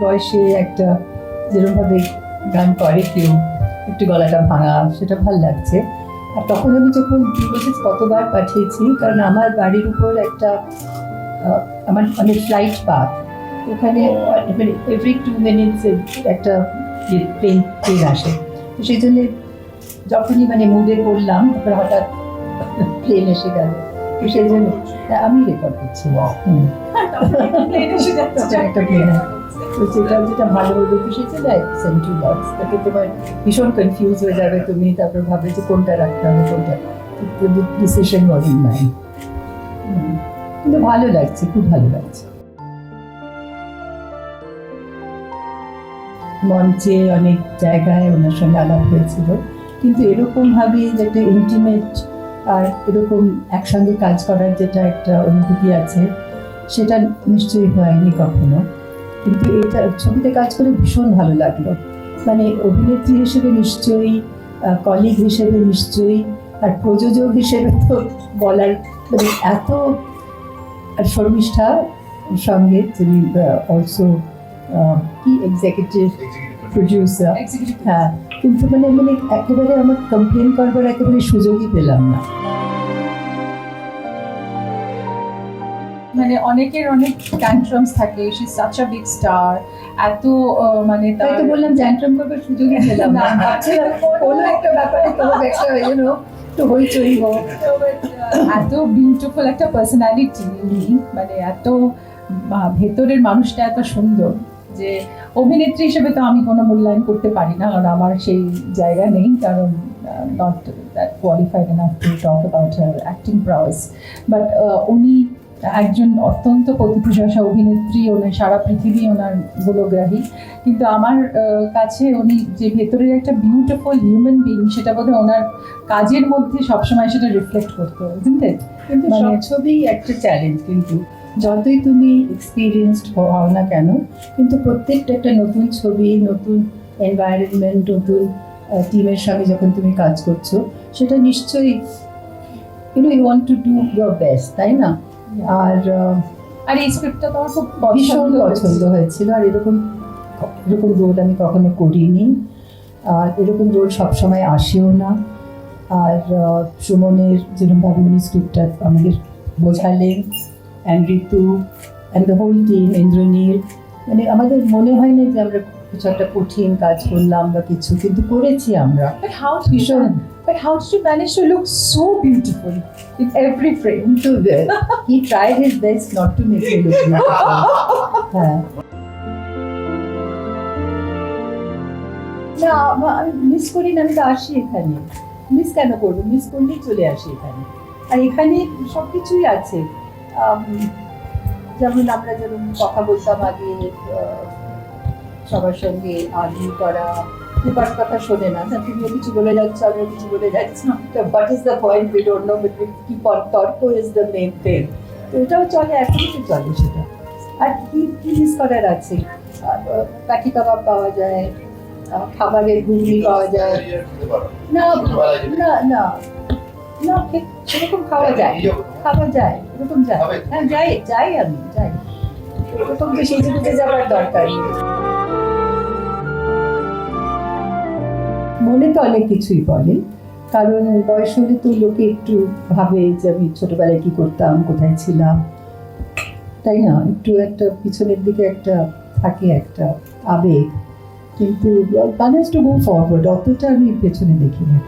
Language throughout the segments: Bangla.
বয়সে একটা যেরকমভাবে গান করে কেউ একটু গলাটা ভাঙা সেটা ভালো লাগছে। আর তখন আমি যখন মেসেজ কতবার পাঠিয়েছি কারণ আমার বাড়ির উপর একটা আমার অনেক ফ্লাইট পাথ ওখানে মানে এভরি টু মিনিটস একটা প্লেন ট্রেন আসে। তো সেই জন্যে যখনই মানে মুডে পড়লাম তারপর হঠাৎ প্লেন এসে গেল। তো সেই জন্য আমি রেকর্ড করছি। একটা প্লেন তো সেটা যেটা ভালো সেটা তাকে তোমার ভীষণ কনফিউজ হয়ে যাবে তুমি তারপর ভাবে যে কোনটা রাখতে হবে কোনটা। ডিসিশন ওয়াজ কিন্তু ভালো লাগছে খুব ভালো লাগছে। মঞ্চে অনেক জায়গায় ওনার সঙ্গে আলাপ হয়েছিল। কিন্তু এরকম ভাবে যেটা ইন্টিমেট আর এরকম একসঙ্গে কাজ করার যেটা একটা অনুভূতি আছে সেটা নিশ্চয়ই হয়নি কখনো। কিন্তু এটা ছবিতে কাজ করে ভীষণ ভালো লাগল। মানে অভিনেত্রী হিসেবে নিশ্চয়ই কলিগ হিসেবে নিশ্চয়ই আর প্রযোজক হিসেবে তো বলার মানে এত শর্মিষ্ঠা সঙ্গে তিনি অলসো কি এক্সিকিউটিভ প্রডিউসার হ্যাঁ কিন্তু মানে মানে একেবারে আমার কমপ্লেন করবার একেবারে সুযোগই পেলাম না। মানে অনেকের অনেক ট্যান্ট্রামস থাকে সে সাচ আ বিগ স্টার এত মানে তাই তো বললাম জ্যান্ট্রাম করবার সুযোগই পেলাম না। ভাবছিলাম কোনো একটা ব্যাপারে তোমার একটা ইউ নো তো হইচই হোক। এত বিউটিফুল একটা পার্সোনালিটি মানে এত ভেতরের মানুষটা এত সুন্দর যে অভিনেত্রী হিসেবে তো আমি কোনো মূল্যায়ন করতে পারি না কারণ আমার সেই জায়গা নেই কারণ not that qualified enough to talk about her acting prowess but উনি একজন অত্যন্ত প্রতিপ্রশাসা অভিনেত্রী ওনার সারা পৃথিবী ওনার গুণগ্রাহী কিন্তু আমার কাছে উনি যে ভেতরের একটা বিউটিফুল হিউম্যান বিং সেটা বোধহয় ওনার কাজের মধ্যে সবসময় সেটা রিফ্লেক্ট করতো বুঝলেন কিন্তু সব মানে- ছবি একটা চ্যালেঞ্জ কিন্তু যতই তুমি এক্সপিরিয়েন্সড হও না কেন কিন্তু প্রত্যেকটা একটা নতুন ছবি নতুন এনভায়রনমেন্ট নতুন টিমের সঙ্গে যখন তুমি কাজ করছ সেটা নিশ্চয়ই you know you want to do your best তাই না? আর আর এই স্ক্রিপ্টটা তো আমার খুব ভীষণ পছন্দ পছন্দ হয়েছিল আর এরকম এরকম রোল আমি কখনো করিনি। আর এরকম রোল সবসময় আসেও না। আর সুমনের যেরকমভাবে উনি স্ক্রিপ্টটা আমাদের বোঝালেন and Ritu and the whole team Indraneil মানে আমাদের মনে হয় না যে আমরা কিছু একটা কঠিন কাজ করলাম বা কিছু কিন্তু করেছি আমরা। But how did ভীষণ। but how did you manage to look so beautiful in every frame? কিন্তু he tried his best not to make me look হ্যাঁ। না আমি মিস করি না আমি তো আসি এখানে। মিস কেন করব? মিস করলেই চলে আসি এখানে। আর এখানে সব কিছুই আছে যেমন আমরা যেমন কথা বলতাম আগে সবার সঙ্গে আর্মি করা। এবার কথা শোনে না। না তুমিও কিছু বলে যাচ্ছ আমিও কিছু বলে যাচ্ছি what is the point we don't know between কি পর- তর্ক ইজ দ্য মেন থিং তো এটাও চলে এখনই তো চলে সেটা। আর কি কি মিস করার আছে? কাঠি কাবাব পাওয়া যায় খাবারের ঘুগনি পাওয়া যায়। না না না। না সেরকম খাওয়া যায়। খাওয়া যায় এরকম যায়। হ্যাঁ যাই যাই আমি যাই। এরকম তো সেজে গুজে যাবার দরকার। নেই মনে তো অনেক কিছুই বলে। কারণ বয়স হলে তো লোকে একটু ভাবে যে আমি ছোটবেলায় কি করতাম, কোথায় ছিলাম। তাই না? একটু একটা পিছনের দিকে একটা থাকে একটা আবেগ। কিন্তু ম্যানেজ টু গো ফরওয়ার্ড অতটা আমি পেছনে দেখি না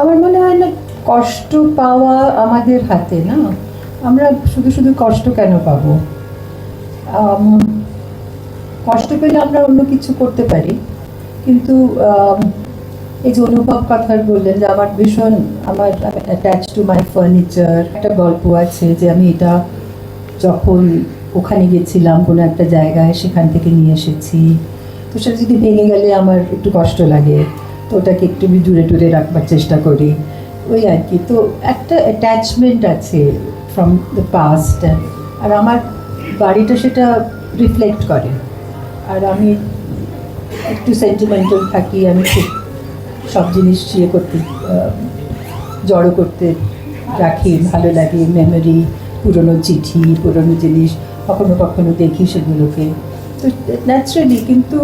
আমার মনে হয় না কষ্ট পাওয়া আমাদের হাতে না। আমরা শুধু শুধু কষ্ট কেন পাবো? কষ্ট পেলে আমরা অন্য কিছু করতে পারি। কিন্তু এই যে অনুভব কথা বললেন যে আমার ভীষণ আমার অ্যাটাচ টু মাই ফার্নিচার একটা গল্প আছে যে আমি এটা যখন ওখানে গেছিলাম কোনো একটা জায়গায় সেখান থেকে নিয়ে এসেছি। তো সেটা যদি ভেঙে গেলে আমার একটু কষ্ট লাগে। তো ওটাকে একটু জুড়ে টুড়ে রাখবার চেষ্টা করি। ওই আর কি। তো একটা অ্যাটাচমেন্ট আছে ফ্রম দ্য পাস্ট আর আমার বাড়িটা সেটা রিফ্লেক্ট করে। আর আমি একটু সেন্টিমেন্টাল থাকি, আমি খুব সব জিনিস ইয়ে করতে জড়ো করতে রাখি, ভালো লাগে মেমোরি পুরনো চিঠি, পুরনো জিনিস, কখনো কখনো দেখি সেগুলোকে। তো ন্যাচারালি কিন্তু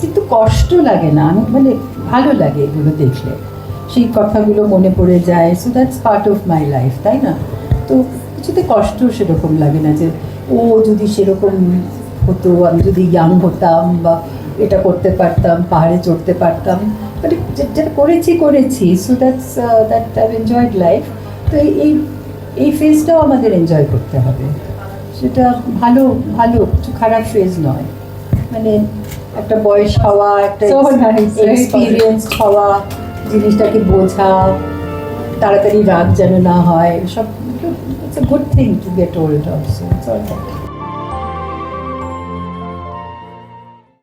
কিন্তু কষ্ট লাগে না, আমি মানে ভালো লাগে এগুলো দেখলে। সেই কথাগুলো মনে পড়ে যায় so that's part of my life তাই না? তো কিছুতে কষ্ট সেরকম লাগে না যে, ও যদি সেরকম হতো আমি যদি ইয়াং হতাম বা এটা করতে পারতাম পাহাড়ে চড়তে পারতাম মানে যেটা করেছি করেছি। So that's that I enjoyed life তো এই- এই ফেজটাও আমাদের এনজয় করতে হবে। সেটা ভালো ভালো কিছু খারাপ ফেজ নয়। মানে একটা বয়স হওয়া একটা এক্সপিরিয়েন্স হওয়া জিনিসটাকে বোঝা তাড়াতাড়ি রাগ যেন না হয় সব it's a good thing to get old also it's all that